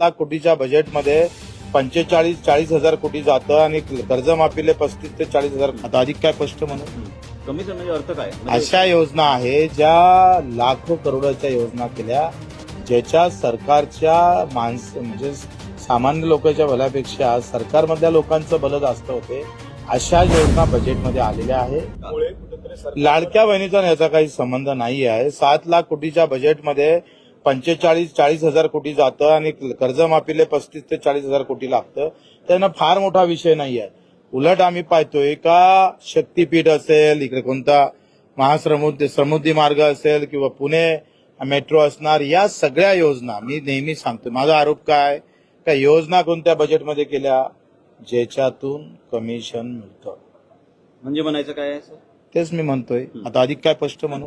लाख कोटीच्या बजेटमध्ये पंचेचाळीस चाळीस हजार कोटी जातं आणि कर्जमाफीले पस्तीस ते चाळीस हजार आता अधिक काय स्पष्ट म्हणून कमिशन म्हणजे अर्थ काय? म्हणजे अशा योजना आहे ज्या लाखो करोडाच्या योजना केल्या ज्याच्या सरकारच्या माणस म्हणजे सामान्य लोकांच्या भल्यापेक्षा सरकारमधल्या लोकांचं भलं जास्त होते अशा योजना बजेटमध्ये आलेल्या आहेत. लाडक्या बहिणीचा याचा काही संबंध नाही आहे सात लाख कोटीच्या बजेटमध्ये पंचेचाळीस चाळीस हजार कोटी जातं आणि कर्जमाफीले पस्तीस ते चाळीस हजार कोटी लागतं. त्यांना फार मोठा विषय नाही आहे उलट आम्ही पाहतोय का शक्तीपीठ असेल इकडे कोणता महासमुद्री समुद्री मार्ग असेल किंवा पुणे मेट्रो असणार या सगळ्या योजना मी नेहमी सांगतो माझा आरोप काय? का योजना कोणत्या बजेटमध्ये केल्या? ज्याच्यातून कमिशन मिळतं. म्हणजे म्हणायचं काय आहे सर? तेच मी म्हणतोय. आता अधिक काय स्पष्ट म्हणू?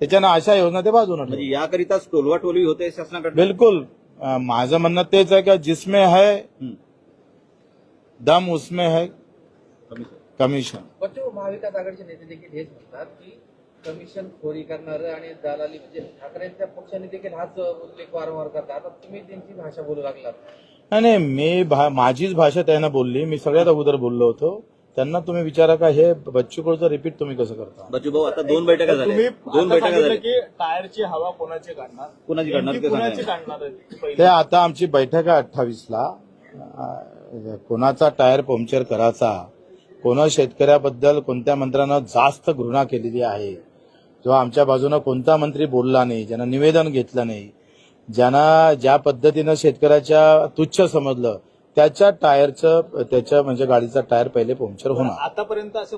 त्याच्यानं अशा योजना ते बाजूने. म्हणजे याकरिताच टोलवाटोलवी होते शासनाकडे बिल्कुल. अ, माझं म्हणणं तेच आहे का जिसमें है दम उसमें है कमिशन. पण महाविकास आघाडीचे नेते देखील हेच म्हणतात की कमिशन खोरी करणारं आणि दलाली म्हणजे ठाकरेंच्या पक्षाने देखील हाच उल्लेख वारंवार करतात. आता तुम्ही त्यांची भाषा बोलू लागलात. नाही नाही मी भा- माझीच भाषा त्यांना बोलली. मी सगळ्यात अगोदर बोललो होतो. त्यांना तुम्ही विचारा का हे बच्चू कडूचं रिपीट तुम्ही कसं करता? बच्चू भाऊ आता दोन बैठका झाल्या. तुम्ही दोन बैठका झाल्या. की टायरची हवा कोणाची काढणार? कोणाची काढणार ते कोणाची सांगा. काढणार. ते आता आमची बैठक आहे अठ्ठावीसला. अ, कोणाचा टायर पंक्चर करायचा कोणा शेतकऱ्याबद्दल कोणत्या मंत्र्यानं जास्त घृणा केलेली आहे किंवा आमच्या बाजूनं कोणता मंत्री बोलला नाही ज्यानं निवेदन घेतलं नाही ज्यांना ज्या पद्धतीनं शेतकऱ्याच्या तुच्छ समजलं त्याच्या टायरचं त्याच्या म्हणजे गाडीचा टायर पहिले पंक्चर होणार. आतापर्यंत असं